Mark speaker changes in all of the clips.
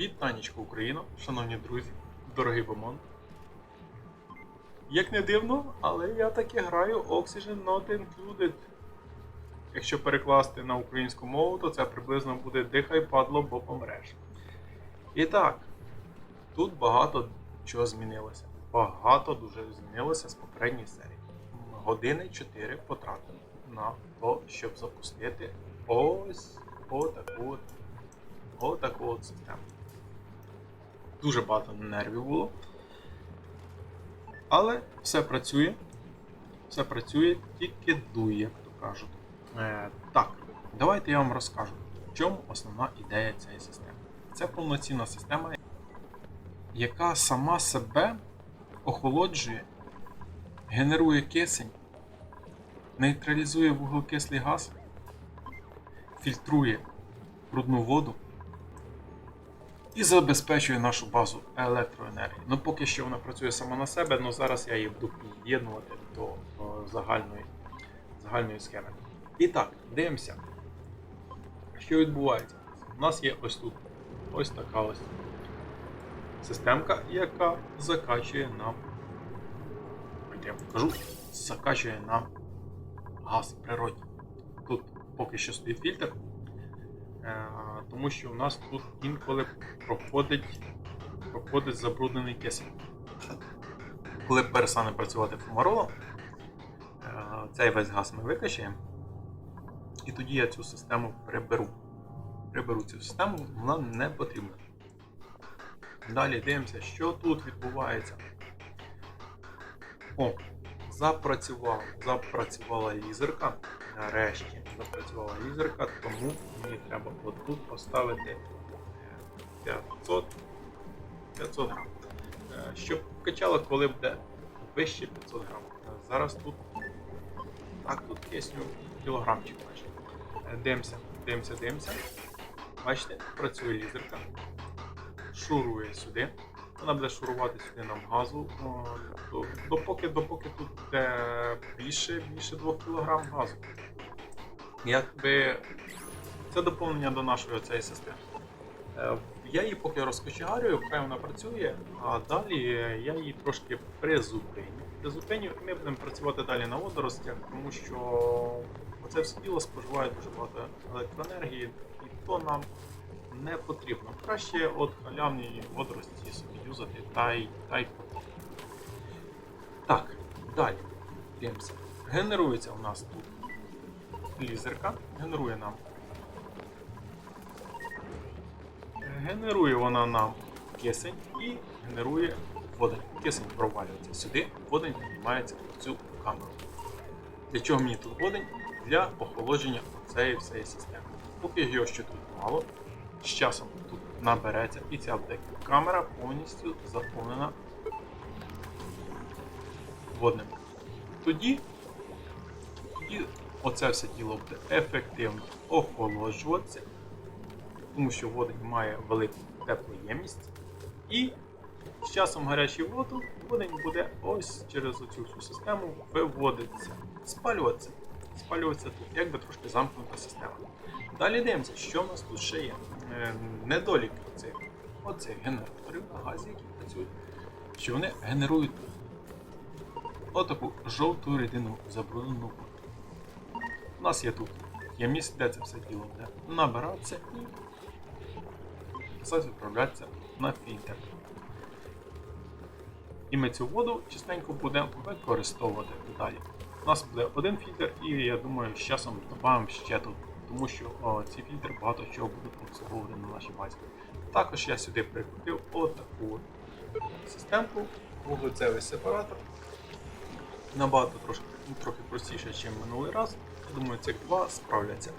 Speaker 1: Вітанечко Україна, шановні друзі, дорогий Бомон. Як не дивно, але я таки граю Oxygen Not Included. Якщо перекласти на українську мову, то це приблизно буде дихай падло, бо помреш. І так, тут багато чого змінилося. Багато дуже змінилося з попередньої серії. Години 4 потратив на те, щоб запустити ось отаку от, отаку от систему. Дуже багато нервів було. Але все працює. Все працює, тільки дує, як то кажуть. Е, так, давайте я вам розкажу, в чому основна ідея цієї системи. Це повноцінна система, яка сама себе охолоджує, генерує кисень, нейтралізує вуглекислий газ, фільтрує брудну воду і забезпечує нашу базу електроенергії. Ну, поки що вона працює сама на себе, але зараз я її буду під'єднувати до о, загальної, загальної схеми. І так, дивимося, що відбувається. У нас є ось тут ось така ось системка, яка закачує нам. Я покажу, закачує нам газ природній. Тут поки що стоїть фільтр, е, тому що у нас тут інколи проходить, проходить забруднений кисень. Коли перестане працювати фумароло, е, цей весь газ ми викачаємо, і тоді я цю систему приберу. Приберу цю систему, вона не потрібна. Далі дивимося, що тут відбувається. О, запрацював, запрацювала лізерка. Нарешті запрацювала лізерка, тому мені треба отут поставити е, 500, 500 грам. Е, Щоб качало, коли буде вище 500 грам. Е, Зараз тут. Так, тут кисню кілограмчик майже. Е, Дивимося, дивимося, дивимося. Бачите, працює лізерка. Шурує сюди. Вона буде шурувати сюди нам газу. Допоки, допоки тут буде більше, більше 2 кг газу. Якби це доповнення до нашої цієї системи. Е, Я її поки розкочегарюю, хай вона працює, а далі я її трошки призупиню. Призупиню і ми будемо працювати далі на водоростях, тому що оце все діло споживає дуже багато електроенергії, і то нам не потрібно. Краще от халявні водорості собі юзати та й та й. Так, далі. Дивимося. Генерується у нас тут лізерка, генерує нам. Генерує вона нам кисень і генерує водень. Кисень провалюється сюди, водень піднімається в цю камеру. Для чого мені тут водень? Для охолодження цієї всієї системи. Поки його ще тут мало, з часом тут набереться і ця камера повністю заповнена водним. Тоді, тоді оце все діло буде ефективно охолоджуватися, тому що водень має велику теплоємність. І з часом гарячої воду водень буде ось через оцю всю систему виводитися, спалюватися. Спалюватися тут, якби трошки замкнута система. Далі дивимося, що в нас тут ще є. Е, недоліки цих оцих генераторів на газі, які працюють, що вони генерують отаку жовту рідину забруднену. У нас є тут ємність, де це все діло буде набиратися і все відправлятися на фільтр. І ми цю воду частенько будемо використовувати далі. У нас буде один фільтр, і я думаю, з часом додамо ще тут, тому що о, ці фільтри багато чого будуть обслуговувати на нашій базі. Також я сюди прикрутив отаку от системку, вуглецевий сепаратор. Набагато трошки, ну, трохи простіше, ніж минулий раз. Я думаю, цих два справляться.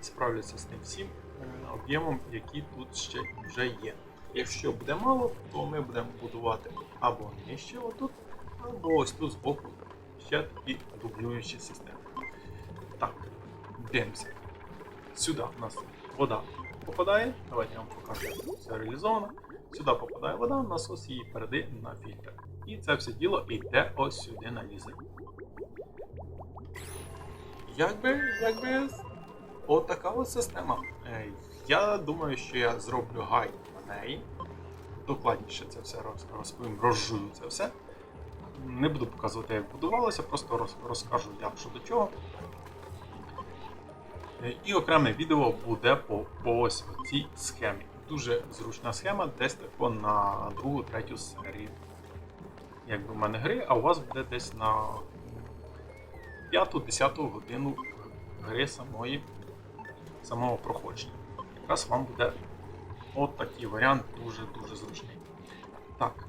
Speaker 1: Справляться з тим всім е, об'ємом, який тут ще вже є. Якщо буде мало, то ми будемо будувати або нижче отут, або ось тут збоку ще такі дублюючі системи. Так, дивимося. Сюди у нас вода попадає. Давайте я вам покажу, як все реалізовано. Сюди попадає вода, насос її передає на фільтр. І це все діло йде ось сюди на лізер. Якби, якби, отака от система. Е, Я думаю, що я зроблю гайд на неї. Докладніше це все розповім, розжую це все. Не буду показувати, як будувалося, просто роз- розкажу як що до чого. Е, І окреме відео буде по, по ось цій схемі. Дуже зручна схема, десь тако на другу, третю серію. Якби в мене гри, а у вас буде десь на 5-10 годину гри самої, самого проходження. Якраз вам буде от такий варіант дуже-дуже зручний. Так,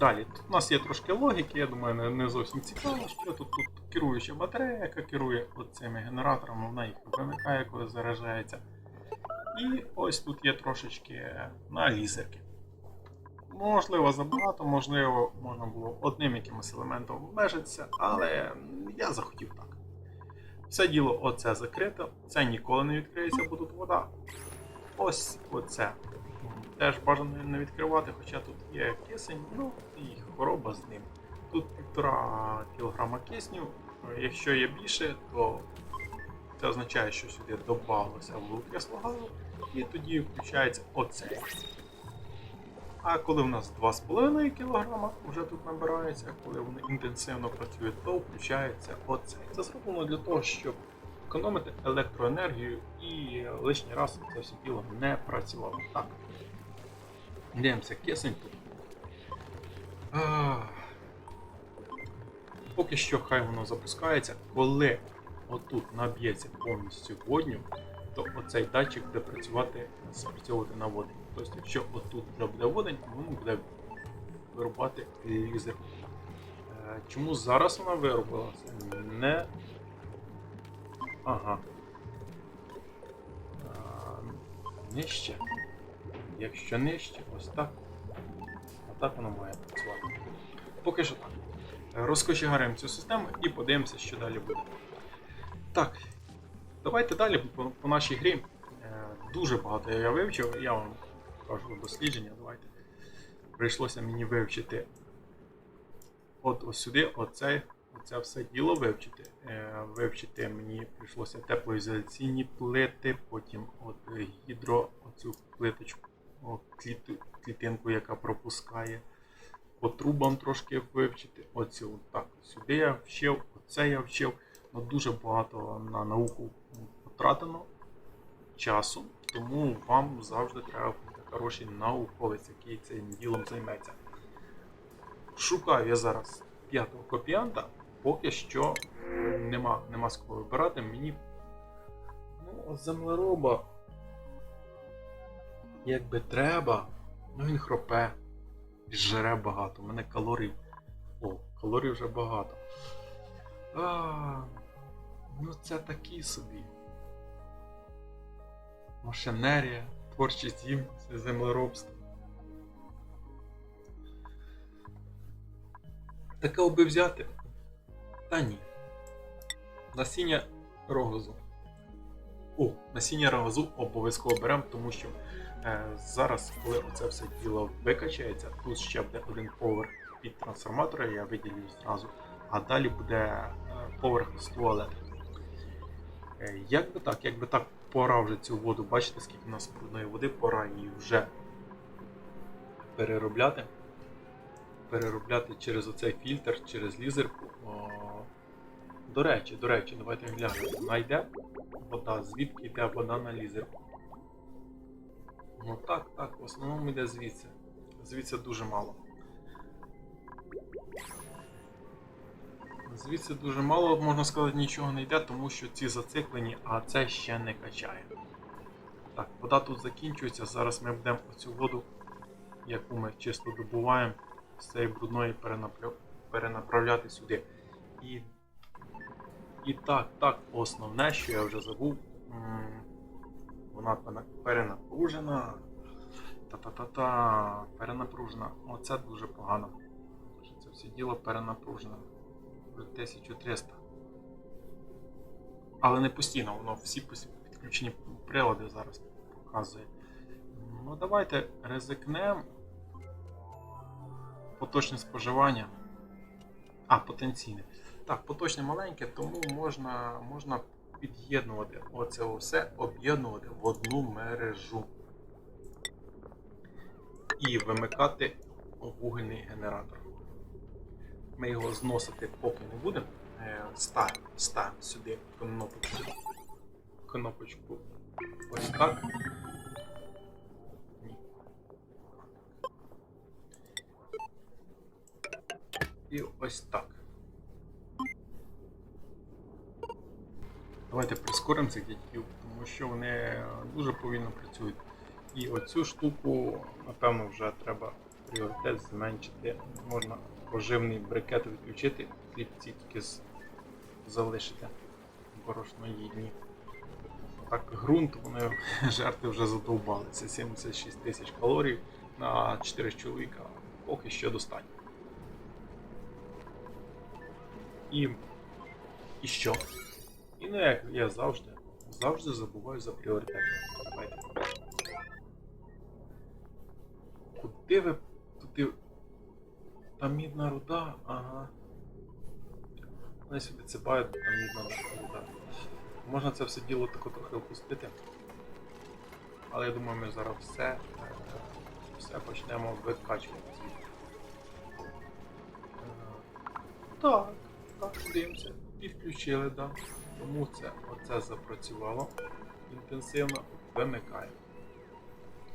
Speaker 1: далі. Тут у нас є трошки логіки, я думаю, не, не зовсім цікаво, що тут, тут керуюча батарея, яка керує цими генераторами, вона їх вимикає, коли заряджається. І ось тут є трошечки на лізерки. Можливо, забагато, можливо, можна було одним якимось елементом обмежитися, але я захотів так. Все діло оце закрито, це ніколи не відкриється, бо тут вода. Ось оце. Теж бажано не відкривати, хоча тут є кисень, ну і хвороба з ним. Тут 1,5 кг кисню. Якщо є більше, то це означає, що сюди додавалося вуглекислого газу, і тоді включається оцей. А коли в нас 2,5 кг вже тут набирається, коли вони інтенсивно працюють, то включається оцей. Це зроблено для того, щоб економити електроенергію і лишній раз це все діло не працювало. Так. Дивимося, кисень. Поки що хай воно запускається. Коли отут наб'ється повністю водню, то оцей датчик буде працювати, спрацьовувати на водень. Тобто, якщо отут вже буде водень, він буде вирубати лізер. Е, Чому зараз вона вирубилася? Не. Ага. Нижче. Якщо нижче, ось так. А так воно має працювати. Поки що так. Розкочегаримо цю систему і подивимося, що далі буде. Так, давайте далі по, по нашій грі. Е, Дуже багато я вивчив, я вам кажу дослідження, давайте. Прийшлося мені вивчити от ось сюди, оце, оце все діло вивчити. Е, Вивчити мені прийшлося теплоізоляційні плити, потім от гідро, оцю плиточку, о, кліт, клітинку, яка пропускає. По трубам трошки вивчити. Оцю так, сюди я вчив, оце я вчив. Ну, дуже багато на науку потратено часу, тому вам завжди треба хороший науковець, який цим ділом займеться. Шукаю я зараз п'ятого копіанта, поки що нема, нема з кого вибирати. Мені ну, землероба якби треба, ну він хропе, жре багато, у мене калорій. О, калорій вже багато. А, ну це такі собі. Машинерія, творчість їм, це землеробство. Таке оби взяти? Та ні. Насіння рогозу. О, насіння рогозу обов'язково беремо, тому що е, зараз, коли оце все діло викачається, тут ще буде один поверх під трансформатора, я виділю зразу, а далі буде е, поверх з туалету. Е, як би так, як би так пора вже цю воду, бачите, скільки у нас брудної води, пора її вже переробляти. Переробляти через оцей фільтр, через лізерку. До речі, до речі, давайте глянемо. Вона вода, звідки йде вода на лізерку. Ну так, так, в основному йде звідси. Звідси дуже мало. Звідси дуже мало, можна сказати, нічого не йде, тому що ці зациклені, а це ще не качає. Так, вода тут закінчується. Зараз ми будемо оцю воду, яку ми чисто добуваємо, з цієї брудної перенаправляти сюди. І, і так, так, основне, що я вже забув, вона перенапружена. Та-та-та-та, перенапружена. Оце дуже погано. Це все діло перенапружене. Вже 1300. Але не постійно, воно всі підключені прилади зараз показує. Ну давайте ризикнемо. Поточне споживання. А, потенційне. Так, поточне маленьке, тому можна, можна під'єднувати оце все, об'єднувати в одну мережу. І вимикати вугільний генератор. Ми його зносити поки не будемо. Е, Ставимо, ставимо сюди кнопочку. Кнопочку ось так. Ні. І ось так. Давайте прискоримо цих дядьків, тому що вони дуже повільно працюють. І оцю штуку, напевно, вже треба пріоритет зменшити. Можна поживний брикет відключити, хлібці тільки з... залишити борошноїдні. Так, ґрунт, вони жерти вже задовбали. Це 76 тисяч калорій на 4 чоловіка. Поки що достатньо. І, і що? І ну як я завжди, завжди забуваю за пріоритет. Давайте. Куди ви туди. Там мідна руда, ага. Вони сюди цепають, там мідна руда. Можна це все діло тако трохи опустити. Але я думаю, ми зараз все, е, все почнемо викачувати звідти. Е, Так, так, дивимося. Підключили, да. Тому це оце запрацювало інтенсивно. Вимикаємо.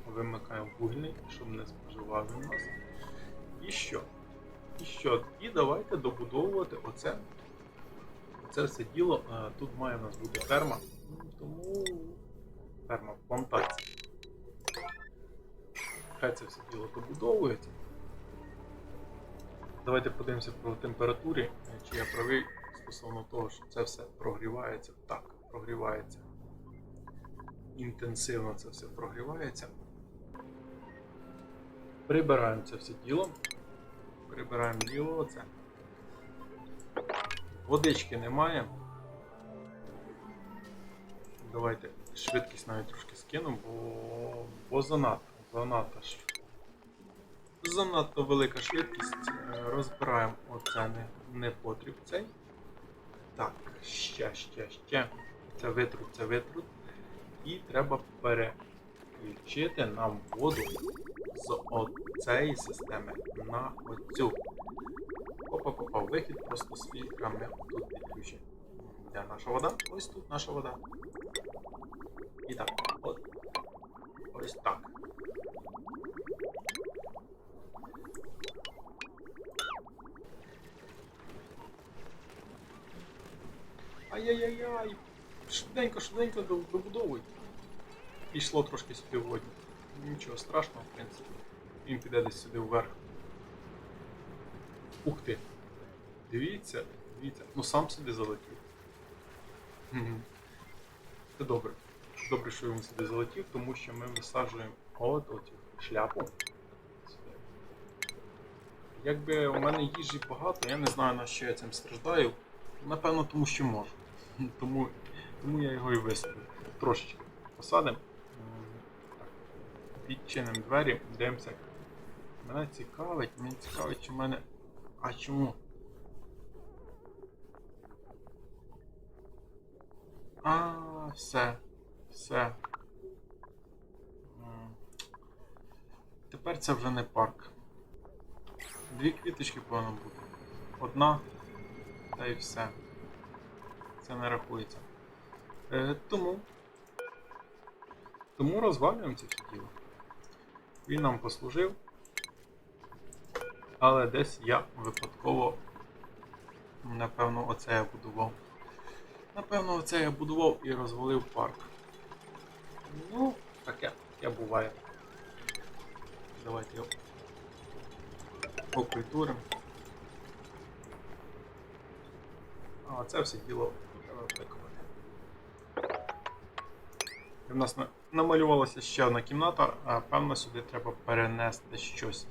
Speaker 1: Вимикаємо вугільний, щоб не споживав він нас. І що? І що? І давайте добудовувати оце. Це все діло. Е, Тут має у нас бути ферма. Тому ферма плантація. Хай це все діло добудовується. Давайте подивимося про температурі, е, чи я правий стосовно того, що це все прогрівається. Так, прогрівається. Інтенсивно це все прогрівається. Прибираємо це все діло. Прибираємо діло оце. Водички немає. Давайте швидкість навіть трошки скину, бо, бо занадто, занадто. Занадто велика швидкість. Е, Розбираємо оце не, не потріб цей. Так, ще, ще, ще. Це витрут, це витрут. І треба переключити нам воду з оцеї системи на оцю. Опа-попа, вихід просто з фільтрами тут підключений. Де наша вода? Ось тут наша вода. І так, от. Ось так. Ай-яй-яй-яй! Швиденько, швиденько до- добудовуй. Пішло трошки сюди вводні. Нічого страшного, в принципі. Він піде десь сюди вверх. Ух ти! Дивіться, дивіться. Ну сам сюди залетів. Це добре. Добре, що він сюди залетів, тому що ми висаджуємо от оцю шляпу. Якби у мене їжі багато, я не знаю на що я цим страждаю. Напевно, тому що можу. Тому, тому я його і висадив. Трошечки посадимо. Відчинимо двері, дивимося. Мене цікавить, мені цікавить, чи в мене. А чому? А, все. Все. Тепер це вже не парк. Дві квіточки повинно бути. Одна, та й все. Це не рахується. Е, тому. Тому розвалюємо це діло. Він нам послужив. Але десь я випадково. Напевно, оце я будував. Напевно, оце я будував і розвалив парк. Ну, таке, таке буває. Давайте його окультуримо. А це все діло треба. І нас на- намалювалася ще одна кімната, а певно сюди треба перенести щось.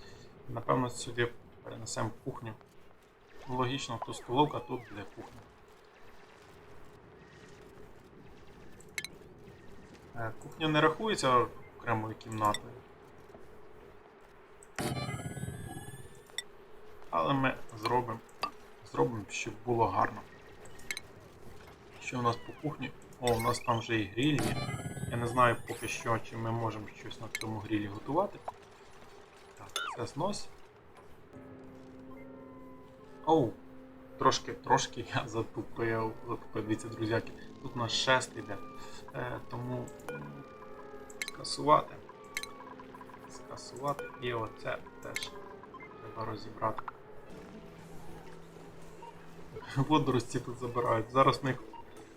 Speaker 1: Напевно, сюди перенесемо кухню. Логічно, тут столовка, тут буде кухня. Е, Кухня не рахується окремою кімнатою. Але ми зробимо, зробимо, щоб було гарно. Що у нас по кухні? О, у нас там вже і гриль є. Я не знаю поки що, чи ми можемо щось на цьому грилі готувати. Так, це знос. Оу, трошки, трошки я затупив. затупив. Дивіться, друзяки. Тут у нас шест іде. Е, тому скасувати. Скасувати. І оце теж треба розібрати. Водорості тут забирають. Зараз в них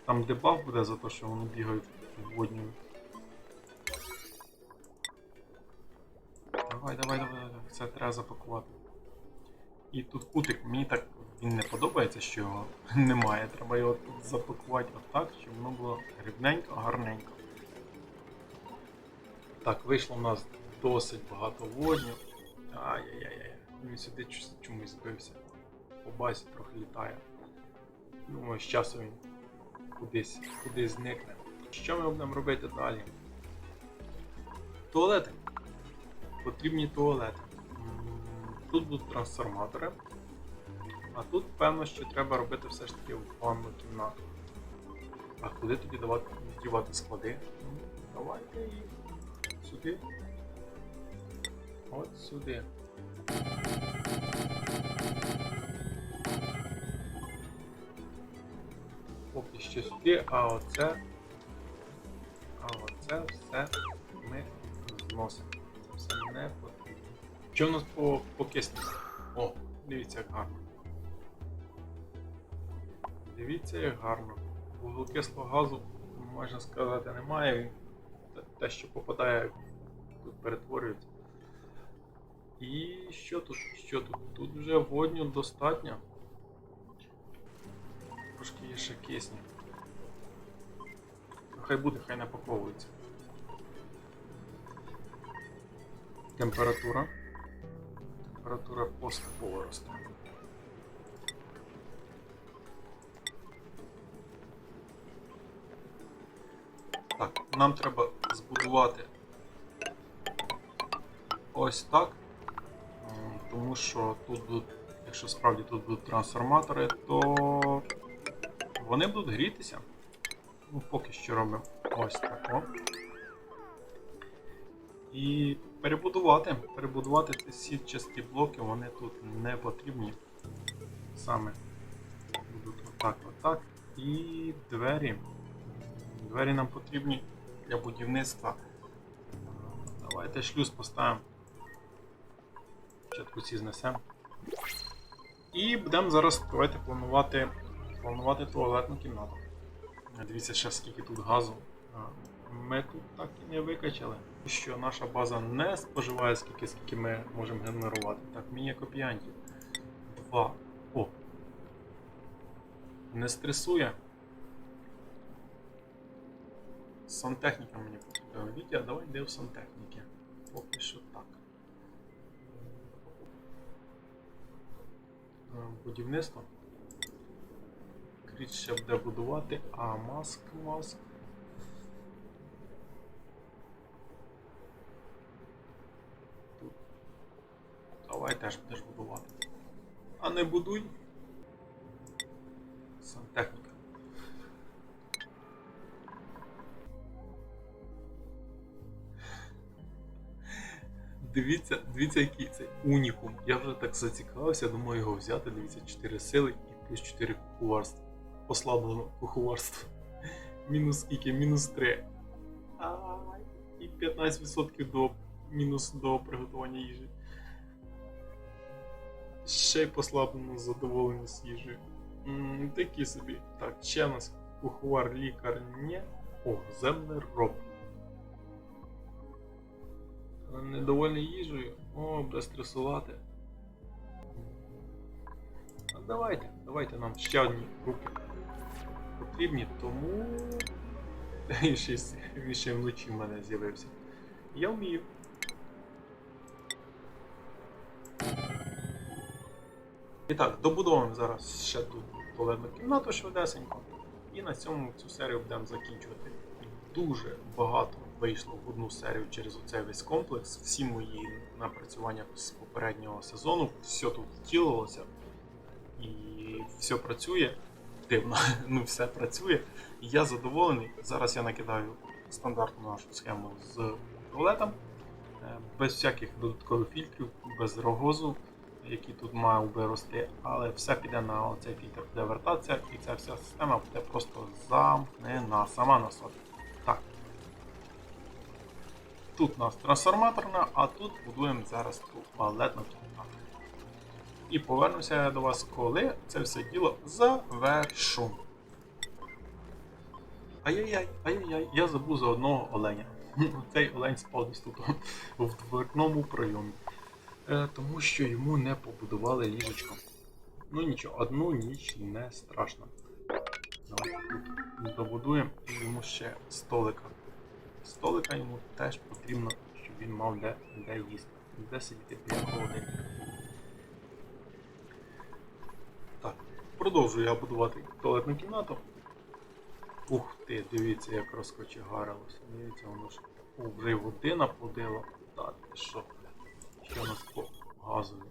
Speaker 1: там дебаф буде за те, що вони бігають водню. Давай, давай, давай, давай. Це треба запакувати. І тут кутик, мені так він не подобається, що його немає. Треба його тут запакувати отак, щоб воно було рівненько, гарненько. Так, вийшло в нас досить багато водню. Ай-яй-яй. Він сюди чомусь- чомусь збився. По базі трохи літає. Думаю, з часу він кудись, кудись зникне. Що ми будемо робити далі? Туалети. Потрібні туалети. Тут будуть трансформатори. А тут, певно, що треба робити все ж таки ванну кімнату. А куди тоді давати, дівати склади? Ну, Давайте їх сюди. От сюди. Поки що сюди, а оце. А оце все ми зносимо. Це все не потрібно. Що у нас по, по кисню? О, дивіться як гарно. Дивіться як гарно. Вуглекислого газу, можна сказати, немає. Те- те, що попадає, тут перетворюється. І що тут? Що тут? Тут вже водню достатньо. Трошки є ще кисню. Хай буде, хай напаковується. Температура. Температура поступово росте. Так, нам треба збудувати ось так. Тому що тут будуть, якщо справді тут будуть трансформатори, то вони будуть грітися. Ну, поки що робимо ось так. О. І перебудувати. Перебудувати ці сітчасті блоки, вони тут не потрібні. Саме будуть отак, отак. І двері. Двері нам потрібні для будівництва. Давайте шлюз поставимо. Спочатку ці знесемо. І будемо зараз давайте планувати, планувати туалетну кімнату. Дивіться, ще скільки тут газу. Ми тут так і не викачали. Що наша база не споживає скільки, скільки ми можемо генерувати. Так, міні копіянтів. Два. О! Не стресує. Сантехніка мені потрібна. Вітя, давай йди в сантехніки. Поки що так. Е, Будівництво. Ще буде будувати, а маск, маск. Давай теж будеш будувати. А не будуй. Сантехніка. Дивіться, дивіться, який це унікум. Я вже так зацікавився, думаю його взяти. Дивіться, 4 сили і плюс 4 куховарства. Послаблено куховарство. Мінус скільки? Мінус 3. Ай, І 15% до мінус до приготування їжі. Ще й послаблено задоволеність їжею. Такі собі. Так, ще нас куховар лікар ні. О, землероб. Недовольний їжею. О, буде стресувати. А давайте, давайте нам ще одні руки потрібні, тому. І ще, вночі в мене з'явився. Я вмію. І так, добудовуємо зараз ще тут туалетну кімнату швидесенько. І на цьому цю серію будемо закінчувати. Дуже багато вийшло в одну серію через оцей весь комплекс. Всі мої напрацювання з попереднього сезону, все тут втілилося і все працює. Дивно. Ну, все працює. Я задоволений. Зараз я накидаю стандартну нашу схему з туалетом, е, без всяких додаткових фільтрів, без рогозу, який тут мав би рости, але все піде на цей фільтр, буде вертатися, і ця вся система буде просто замкнена сама на собі. Так. Тут у нас трансформаторна, а тут будуємо зараз туалетну кімнату. І повернуся до вас, коли це все діло завершу. Ай-яй-яй, ай-яй-яй, я забув за одного оленя. Цей олень спав десь тут в дверному прийомі. Е, тому що йому не побудували ліжечко. Ну нічого, одну ніч не страшно. Давайте тут добудуємо і йому ще столика. Столика йому теж потрібно, щоб він мав де, де їсти, де сидіти біля холодильника. Так, продовжую я будувати туалетну кімнату. Ух ти, дивіться, як розкочегарилося. Дивіться, воно ж О, вже й води наплодило. Та ти що? Що у нас по газові?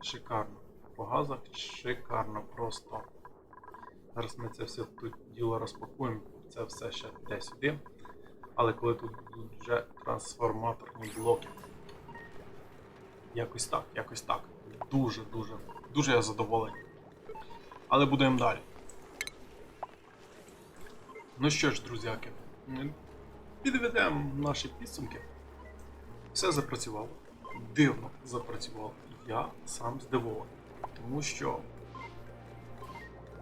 Speaker 1: Шикарно. По газах шикарно просто. Зараз ми це все тут діло розпакуємо, це все ще йде сюди. Але коли тут будуть вже трансформаторні блоки. Якось так, якось так. Дуже, дуже, дуже я задоволений. Але будемо далі. Ну що ж, друзяки, підведемо наші підсумки. Все запрацювало. Дивно запрацювало. Я сам здивований. Тому що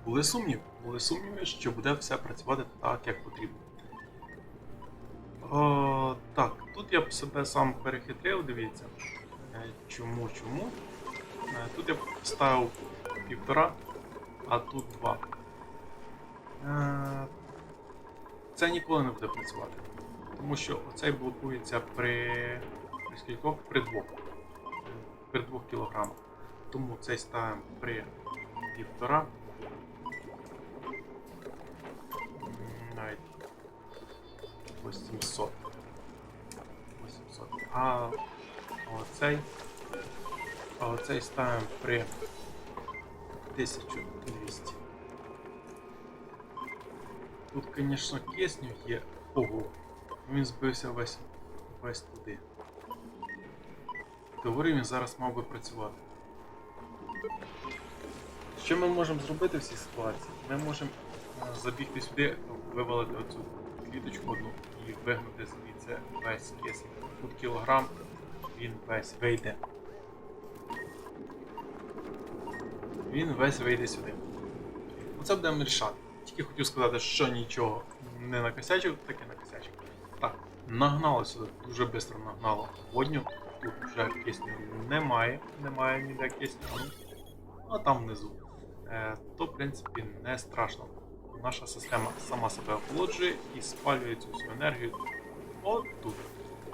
Speaker 1: були сумніви. Були сумніви, що буде все працювати так, як потрібно. О, так, тут я б себе сам перехитрив, дивіться. Е, Чому, чому? Е, Тут я б ставив півтора, а тут два. Е, Це ніколи не буде працювати. Тому що оцей блокується при, при скількох? При двох. При двох кілограмах. Тому цей ставимо при півтора. Навіть 800. 800. А оцей. А оцей ставимо при 1200. Тут, звісно, кисню є. Ого. Він збився весь, весь туди. Говорив, він зараз мав би працювати. Що ми можемо зробити в цій ситуації? Ми можемо е, забігти сюди, вивалити оцю кліточку одну і вигнути звідси весь кисень. Тут кілограм, він весь вийде. Він весь вийде сюди. Оце будемо рішати. Тільки хотів сказати, що нічого не накосячив, і накосячив. Так, нагнало сюди, дуже швидко нагнало водню. Тут вже кисню немає, немає ніде кисню, а там внизу. Е, то, в принципі, не страшно. Наша система сама себе охолоджує і спалює цю всю енергію от тут.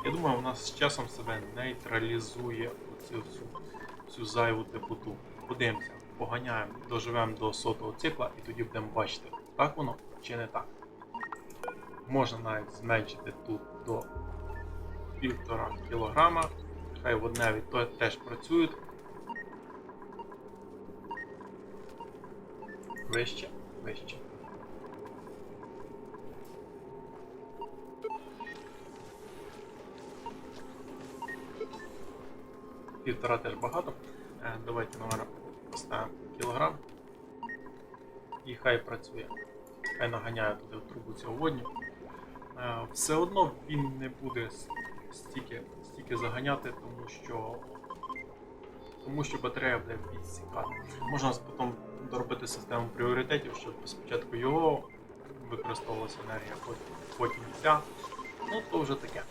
Speaker 1: Я думаю, вона з часом себе нейтралізує оцю всю, всю зайву теплоту. Подивимося, поганяємо, доживемо до сотого цикла і тоді будемо бачити, так воно чи не так. Можна навіть зменшити тут до 1,5 кг. Хай водневі теж працюють. Вище, вище. Півтора теж багато. Е, Давайте номер поставимо кілограм. І хай працює. Хай наганяє туди в трубу цього водню. Е, Все одно він не буде стільки, стільки заганяти, тому що тому що батарея буде відсікати. Можна потім доробити систему пріоритетів, щоб спочатку його використовувалася енергія, потім, потім ця. Ну, то вже таке.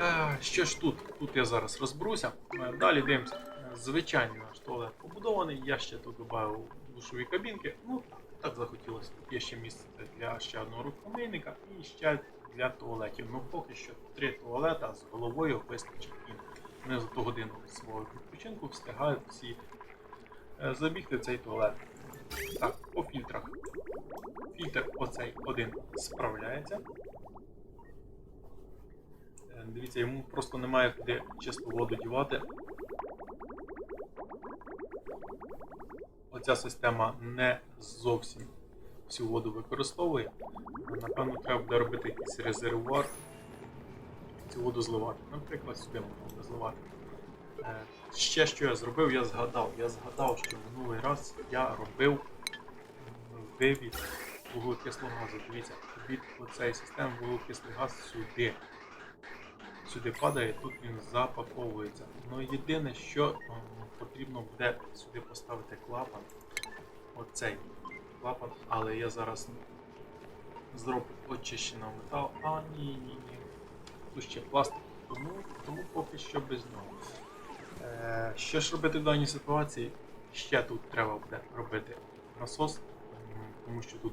Speaker 1: Е, що ж тут? Тут я зараз розберуся. Е, Далі дивимося. Звичайний наш туалет побудований. Я ще тут додав душові кабінки. Ну, так захотілося. Є ще місце для ще одного рукомийника і ще для туалетів. Ну поки що три туалета з головою вистачить і вони за ту годину свого відпочинку встигають всі е, забігти цей туалет. Так, по фільтрах. Фільтр оцей один справляється. Е, Дивіться, йому просто немає куди чисту воду дівати. Оця система не зовсім всю воду використовує. Напевно, треба буде робити якийсь резервуар, цю воду зливати. Наприклад, сюди можна буде зливати. Е, Ще що я зробив, я згадав. Я згадав, що минулий раз я робив вивід вуглекислого газу. Дивіться, від цієї системи вуглекислий газ сюди. Сюди падає, тут він запаковується. Ну єдине, що потрібно буде сюди поставити клапан. Оцей клапан, але я зараз зроблю очищеного металу. А, ні, ні, ні. Тут ще пластик, тому, тому поки що без нього. Е, що ж робити в даній ситуації? Ще тут треба буде робити насос, тому що тут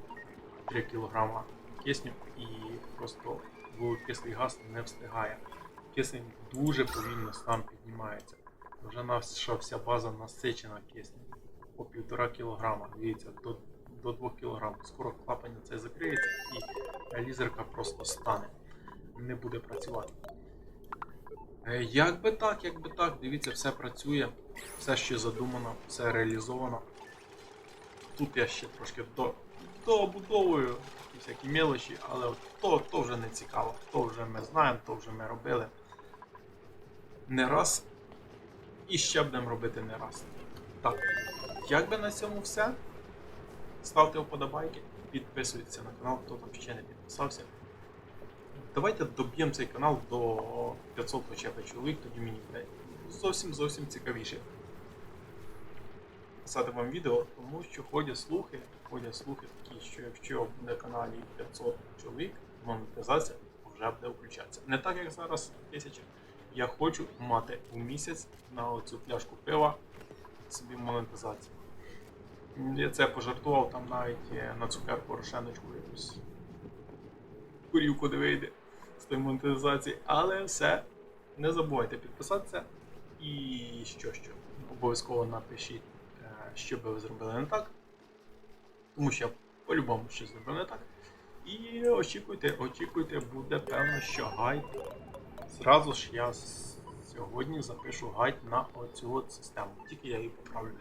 Speaker 1: 3 кг кисню і просто вуглекислий газ не встигає. Кисень дуже повільно сам піднімається. Вже наша вся база насичена киснем по 1,5 кг. Дивіться, до, до 2 кг. Скоро клапан цей закриється і лізерка просто стане. Не буде працювати. Е, Як би так, як так, дивіться, все працює, все ще задумано, все реалізовано. Тут я ще трошки до, добудовую всякі мелочі, але от то, то вже не цікаво, то вже ми знаємо, то вже ми робили не раз. І ще будемо робити не раз. Так, як би на цьому все. Ставте вподобайки, підписуйтесь на канал, хто там ще не підписався. Давайте доб'ємо цей канал до 500 хоча б чоловік, тоді мені буде зовсім зовсім цікавіше писати вам відео, тому що ходять слухи, ходять слухи такі, що якщо на каналі 500 чоловік, монетизація вже буде включатися. Не так як зараз 1000. Я хочу мати у місяць на оцю пляшку пива собі монетизацію. Я це пожартував там навіть на цукерку порошеночку якусь курівку не вийде з тої монетизації. Але все, не забувайте підписатися. І що що, обов'язково напишіть, е, що би ви зробили не так. Тому що я по-любому щось зробив не так. І очікуйте, очікуйте, буде певно, що гайд. Зразу ж я сьогодні запишу гайд на оцю систему. Тільки я її поправлю.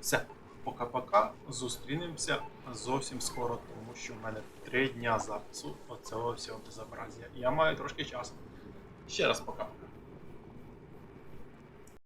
Speaker 1: Все, пока-пока. Зустрінемося зовсім скоро, тому що в мене три дня запису оцього всього безобразія. Я маю трошки часу. Ще раз пока.